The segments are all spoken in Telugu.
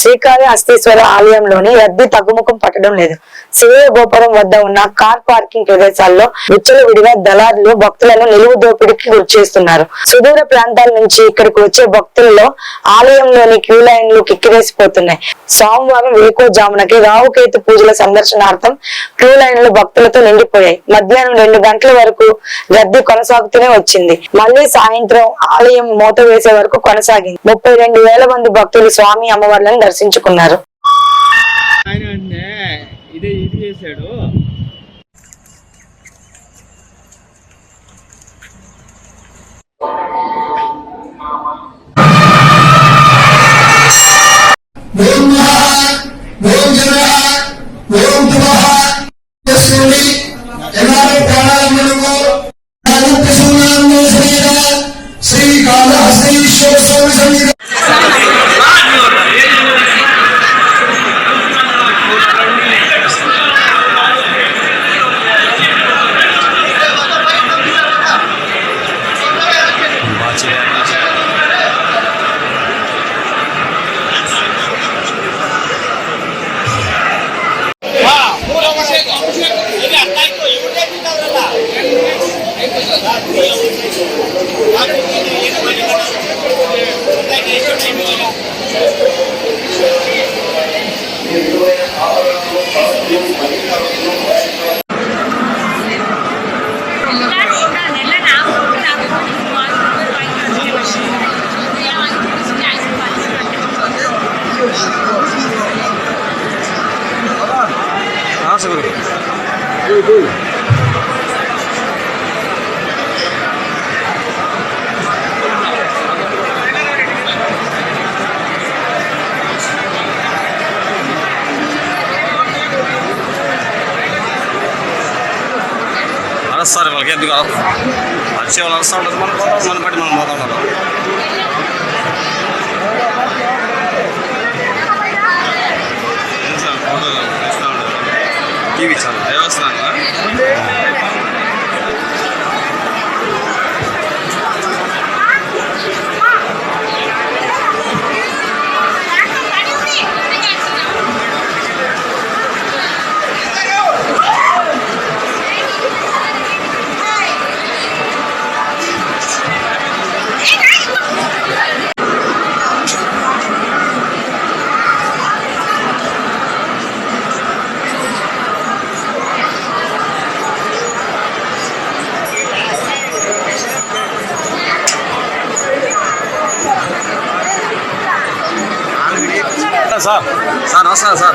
శ్రీకాళహస్తీశ్వర ఆలయంలోని రద్దీ తగ్గుముఖం పట్టడం లేదు. శివయ గోపురం వద్ద ఉన్న కార్ పార్కింగ్ ప్రదేశాల్లో విచ్చలవిడిగా దళారులు భక్తులను నిలువు దోపిడికి గురి చేస్తున్నారు. సుదూర ప్రాంతాల నుంచి ఇక్కడికి వచ్చే భక్తుల్లో ఆలయంలోని క్యూ లైన్లు కిక్కిరేసిపోతున్నాయి. సోమవారం వేకోజామునకి రావుకేతు పూజల సందర్శనార్థం క్యూ లైన్లు భక్తులతో నిండిపోయాయి. మధ్యాహ్నం రెండు గంటల వరకు రద్దీ కొనసాగుతూనే వచ్చింది. మళ్ళీ సాయంత్రం ఆలయం మూత వేసే వరకు కొనసాగింది. ముప్పై రెండు వేల మంది భక్తులు స్వామి అమ్మవార్లను దర్శించుకున్నారు. ఆయన అంటే ఇదే ఇది చేశాడు. ஆசை వాళ్ళకి ఎందుకు వచ్చే వాళ్ళు వస్తూ ఉంటారు మనం పోతాం మనం బట్టి మనం పోతా ఉంటాం. TV channel sir. স্যার আসা sir.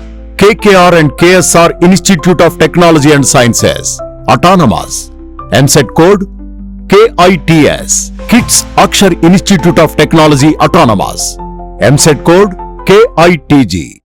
KKR and KSR Institute of Technology and Sciences, Autonomous, MSet code KITS, Kits Akshar Institute of Technology Autonomous, MSET code KITG.